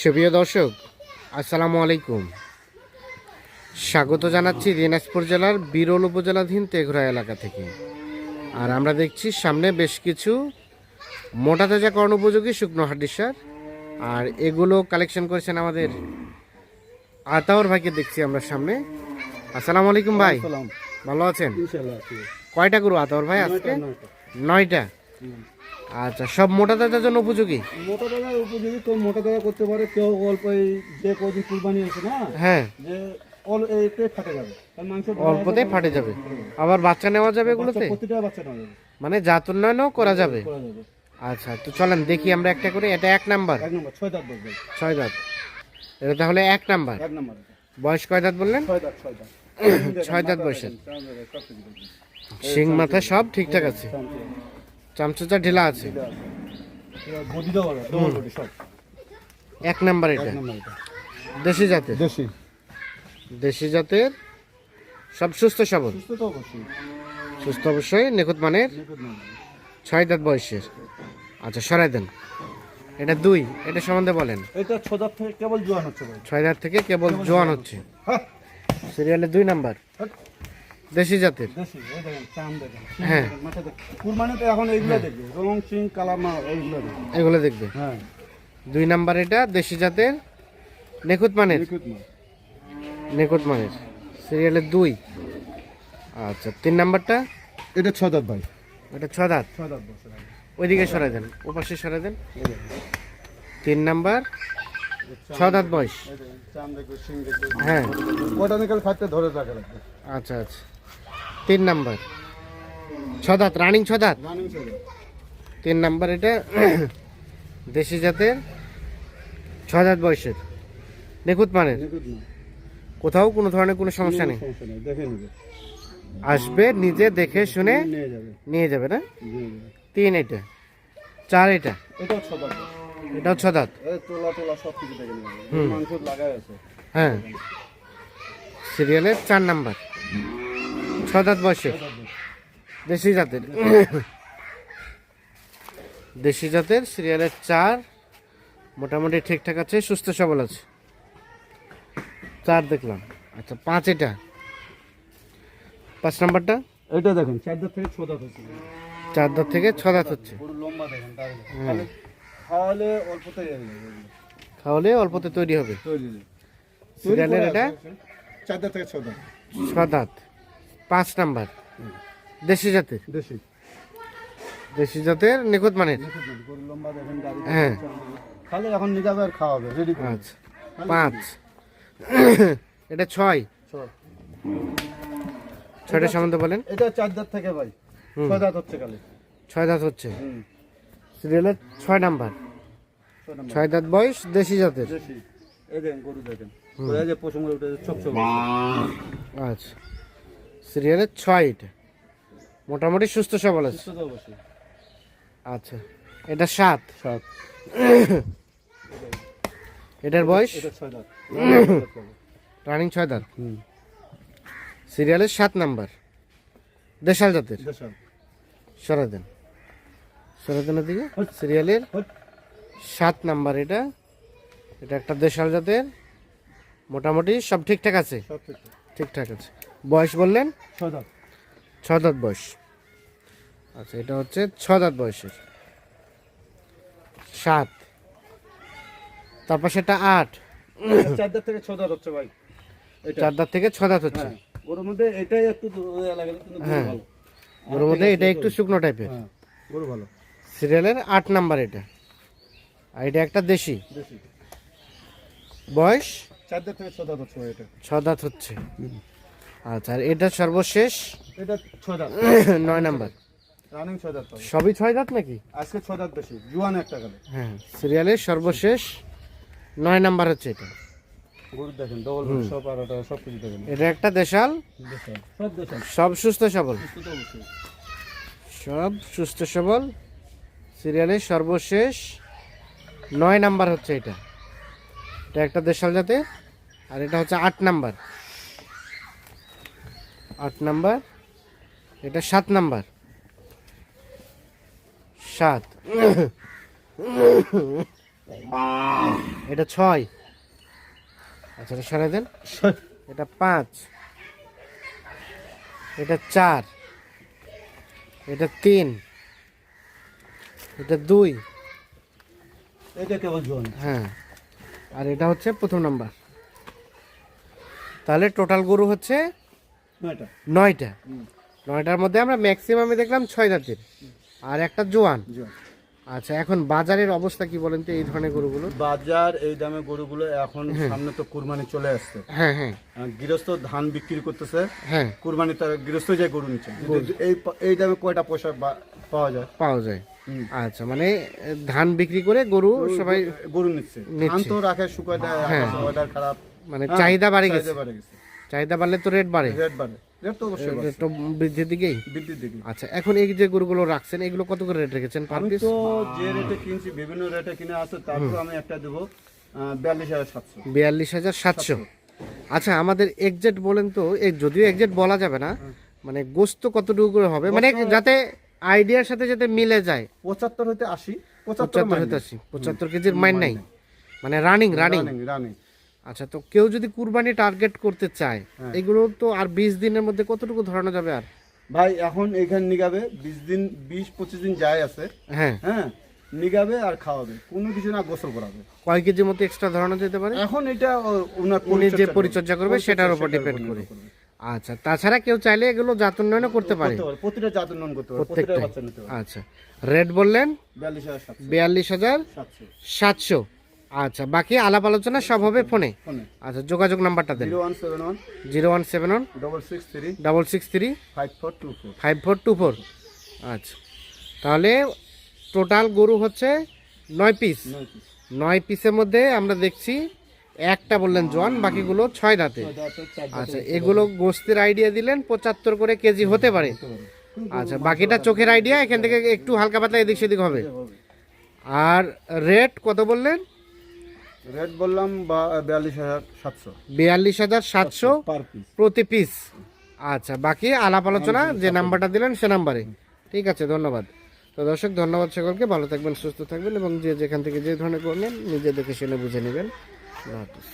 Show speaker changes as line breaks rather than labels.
সুপ্রিয় দর্শক আসসালামু আলাইকুম। স্বাগত জানাচ্ছি দিনাজপুর জেলার বিরল উপজেলাধীন তেঘরা এলাকা থেকে। আর আমরা দেখছি সামনে বেশ কিছু মোটা তাজা কর্ণ উপযোগী শুকনো হাড্ডি সার। আর এগুলো কালেকশন করেছেন আমাদের আতাউর ভাইকে দেখছি আমরা সামনে। আসসালামু আলাইকুম ভাই। ভালো আছেন? কয়টা গরু আতাউর ভাই আজকে? নয়টা আচ্ছা সব মোটা দাদার জন্য উপযোগী?
মোটা দাদা উপযোগী কেউ মোটা দাদা করতে পারে কেউ অল্প এই যে কদিন কুরবানি আছে না
হ্যাঁ।
যে
অল্পতেই ফাটে যাবে। আবার বাচ্চা নেওয়া যাবে এগুলোতে?
বাচ্চা বাচ্চা নেওয়া যাবে।
মানে জাত উন্নয়নও করা যাবে?
করা যাবে।
আচ্ছা তো চলেন দেখি আমরা একটা করে এটা এক নাম্বার।
এক নম্বর ছয় দাঁত
এটা তাহলে এক নাম্বার।
এক নম্বর
বয়স কয় দাঁত বললেন?
ছয় দাঁত
বয়সের। শিং মাথা সব ঠিকঠাক আছে। চামচুচা ঢিলা আছে। এক নাম্বার এটা। দেশি জাতের।
দেশি।
দেশি জাতের। সব সুস্থ সবল।
সুস্থ অবশ্যই।
নিখুঁত মানের। ছয় দাঁত বয়সের। আচ্ছা সরাই দেন। এটা দুই এটা সম্বন্ধে বলেন।
এটা ছ দাঁত থেকে কেবল জোয়ান হচ্ছে
ছয় দাঁত থেকে কেবল জোয়ান হচ্ছে।
হ্যাঁ।
সিরিয়ালে দুই নাম্বার।
হ্যাঁ।
দেশি জাতের?
দেশি এই দেখেন চাম দেখেন।
হ্যাঁ।
মাথা দেখেন। কুরবানিতে এখন এইগুলো দেখবে রং সিং কালার মা এইগুলো দেখবে।
এগুলো দেখবে?
হ্যাঁ।
দুই নাম্বার এটা দেশি জাতের? নিখুঁত মানের?
নিখুঁত
মানের। সিরিয়ালের দুই। আচ্ছা তিন নাম্বারটা?
এটা ছ দাঁত ভাই।
এটা ছ দাঁত?
ছ দাঁত বছর আগে।
ওইদিকে সরাই দেন ওপাশে সরাই দেন। তিন নাম্বার? ছ দাঁত বয়স।
এই দেখেন, চাম দেখবে সিং দেখবে।
হ্যাঁ।
বোটানিক্যাল খাদ্যে ধরে রাখা লাগবে।
আচ্ছা আচ্ছা। তিন নাম্বার। ছ দাঁত রানিং ছ দাঁত
রানিং চলে
তিন নাম্বার এটা। দেশি জাতের ছ দাঁত বয়সের। নিখুঁত মানের। কোথাও কোনো ধরনের কোনো সমস্যা নেই। আসবে নিজে দেখে শুনে
নিয়ে যাবে।
না? তিন এটা। চার এটা।
এটাও ছ দাঁত
এটাও ছ দাঁত
এই তোলা তোলা সব কিছু দেখে নেবে। মাংস লাগাই আছে।
হ্যাঁ। সিরিয়ালের চার নাম্বার। ছ দাঁত বয়সের দেশি জাতের। দেশি জাতের সিরিয়ালের চার মোটামুটি ঠিকঠাক আছে সুস্থ সবল আছে। চার দেখলাম। আচ্ছা পাঁচ এটা। পাঁচ নাম্বারটা?
এটা দেখেন চার দাঁত থেকে ছ দাঁত হচ্ছে।
চার দাঁত থেকে ছ দাঁত হচ্ছে।
লম্বা দেখেন খাওয়ালে হয়ে। এগুলো।
খাওয়ালে অল্পতে তৈরি হবে। সিরিয়ালের এটা
চার দাঁত থেকে ছ দাঁত।
ছ দাঁত। পাঁচ নাম্বার। দেশি জাতের?
দেশি।
দেশি জাতের নিখুঁত মানের?
নিখুঁত না, গরুর লম্বা দেখেন দাড়ি
হ্যাঁ।
খালি এখন নিজাবে আর খাওয়াবে রেডি
আচ্ছা পাঁচ। এটা ছয়?
ছয়।
ছয়টা সম্বন্ধে বলেন।
এটা চার দাঁত থেকে ভাই। ছয় দাঁত হচ্ছে খালি।
ছয় দাঁত হচ্ছে। সিরিয়ালের ছয় নাম্বার।
ছয়
দাঁত বয়স দেশি জাতের।
দেশি। এই দেখেন গরু দেখেন। ওরা যে উঠে
আচ্ছা। সিরিয়ালের ছয় এটা। মোটামুটি সুস্থ সবল আছে। আচ্ছা এটা সাত।
সাত।
এটার বয়স? রানিং ছয় দাঁত। সিরিয়ালের সাত নাম্বার। দেশাল জাতের।
দেশাল।
সরা দেন সরা দেনের দিকে সিরিয়ালের সাত নাম্বার এটা। এটা একটা দেশাল জাতের। মোটামুটি সব ঠিকঠাক আছে? ঠিকঠাক আছে। বয়স বললেন?
ছয় দাঁত।
ছ দাঁত বয়স। আচ্ছা এটা হচ্ছে ছ দাঁত বয়সের। সাত। তারপর সেটা আট।
চার দাঁত থেকে ছ দাঁত হচ্ছে ভাই।
চার দাঁত থেকে ছ দাঁত হচ্ছে।
হ্যাঁ মধ্যে এটাই একটু লাগে
হ্যাঁ।
ভালো।
ওর মধ্যে এটা একটু শুকনো টাইপের
হ্যাঁ গরু ভালো।
সিরিয়ালের আট নাম্বার এটা। আর এটা একটা দেশি।
দেশি।
বয়স?
চার দাঁত থেকে ছ হচ্ছে এটা।
ছ দাঁত হচ্ছে। আচ্ছা আর এটা সর্বশেষ?
এটা ছয় দাঁত।
নয় নাম্বার।
রানিং ছয় দাঁত
সবই ছয় দাঁত নাকি?
আজকে ছয় দাঁত বেশি। জুয়ান একটা গেলে।
হ্যাঁ সিরিয়ালের সর্বশেষ। নয় নাম্বার হচ্ছে এটা।
দেখেন ডবল সব আর সব কিছু দেখেন।
এটা একটা দেশাল?
সব
সুস্থ সবল? সব সুস্থ সবল। সিরিয়ালের সর্বশেষ। নয় নাম্বার হচ্ছে এটা। এটা একটা দেশাল জাতে আর এটা হচ্ছে আট নাম্বার। আট নাম্বার। এটা সাত নাম্বার। সাত। এটা ছয়। আচ্ছা এটা সরাই দেন। এটা পাঁচ। এটা চার। এটা তিন। এটা দুই। হ্যাঁ। আর এটা হচ্ছে প্রথম নাম্বার। তাহলে টোটাল গরু হচ্ছে
নয়টা।
নয়টা। নয়টার মধ্যে আমরা ম্যাক্সিমামে দেখলাম ছয় জাতির আর একটা জোয়ান। আচ্ছা এখন বাজারের অবস্থা কি বলেন তো এই ধরনের গরুগুলো?
বাজার এই দামে গরুগুলো এখন সামনে তো কুরবানি চলে আসছে।
হ্যাঁ হ্যাঁ।
গৃহস্থ ধান বিক্রি করতেছে।
হ্যাঁ।
কুরবানি তার গৃহস্থ যে গরু নিচ্ছে। এই এই দামে কয়টা পয়সা পাওয়া যায়?
পাওয়া যায়। আচ্ছা মানে ধান বিক্রি করে গরু সবাই
গরু নিচ্ছে। ধান তো রাখে শুকায় দেয়
হ্যাঁ।
খারাপ।
মানে
হ্যাঁ,
চাহিদা বাড়ে গেছে।
চাহিদা বাড়ে গেছে।
চাহিদা বাড়লে তো রেট বাড়ে।
রেট বাড়ে।
বৃদ্ধির দিকেই?
বৃদ্ধির দিকে
আচ্ছা এখন এই যে গরুগুলো রাখছেন এগুলো কত করে রেট রেখেছেন পার পিস
তো যে রেটে কিনছি বিভিন্ন রেটে কিনে আছে তারপর আমি একটা দেবো বিয়াল্লিশ হাজার সাতশো।
বিয়াল্লিশ হাজার সাতশো। আচ্ছা আমাদের এক্সাক্ট বলেন তো যদিও এক্সাক্ট বলা যাবে না মানে গোস্ত কতটুকু করে হবে? মানে যাতে আইডিয়ার সাথে যাতে মিলে যায়।
পঁচাত্তর হতে আশি পঁচাত্তর
হতে আসি পঁচাত্তর কেজির মাইন নাই। মানে রানিং রানিং
রানিং
আচ্ছা তো কেউ যদি কুরবানি টার্গেট করতে চায় এগুলো তো আর বিশ দিনের মধ্যে কতটুকু ধরানো যাবে আর?
ভাই এখন এইখানে নিগাবে বিশ দিন বিশ পঁচিশ দিন যায় আছে।
হ্যাঁ।
হ্যাঁ নিগাবে আর খাওয়াবে। কোনো কিছু না গোসল করাবে।
কয় কেজির মতো এক্সট্রা ধরানো যেতে পারে?
এখন এটা ওনার
উনি যে
পরিচর্যা
করবে। সেটার উপর ডিপেন্ড করে। আচ্ছা তাছাড়া কেউ চাইলে এগুলো জাত উন্নয়নও করতে পারে।
প্রতিটা জাত উন্নয়ন করতে পারে প্রতিটা
প্রত্যেকটাই।
বাচ্চা নিতে পারে।
আচ্ছা রেট বললেন?
বিয়াল্লিশ হাজার সাতশো।
আচ্ছা বাকি আলাপ আলোচনা সব হবে ফোনে? আচ্ছা যোগাযোগ নাম্বারটা দেন।
Zero one seven one
zero one seven one
double six three
double six three
five four two four.
Five four two four. আচ্ছা তাহলে টোটাল গরু হচ্ছে নয় পিস। নয় পিসের মধ্যে আমরা দেখছি একটা বললেন জোয়ান বাকিগুলো ছয় দাঁতে। আচ্ছা এগুলো গোস্তের আইডিয়া দিলেন পঁচাত্তর করে কেজি হতে পারে। আচ্ছা বাকিটা চোখের আইডিয়া এখান থেকে একটু হালকা পাতলা এদিক সেদিক হবে। আর রেট কত বললেন?
রেট বললাম বিয়াল্লিশ হাজার সাতশো।
বিয়াল্লিশ হাজার সাতশো প্রতি পিস আচ্ছা বাকি আলাপ আলোচনা যে নাম্বারটা দিলেন সে নাম্বারে। ঠিক আছে ধন্যবাদ। তো দর্শক ধন্যবাদ সকলকে। ভালো থাকবেন সুস্থ থাকবেন এবং যে যেখান থেকে যে ধরনের করলেন নিজে দেখে শুনে বুঝে নেবেন। আল্লাহ হাফিজ।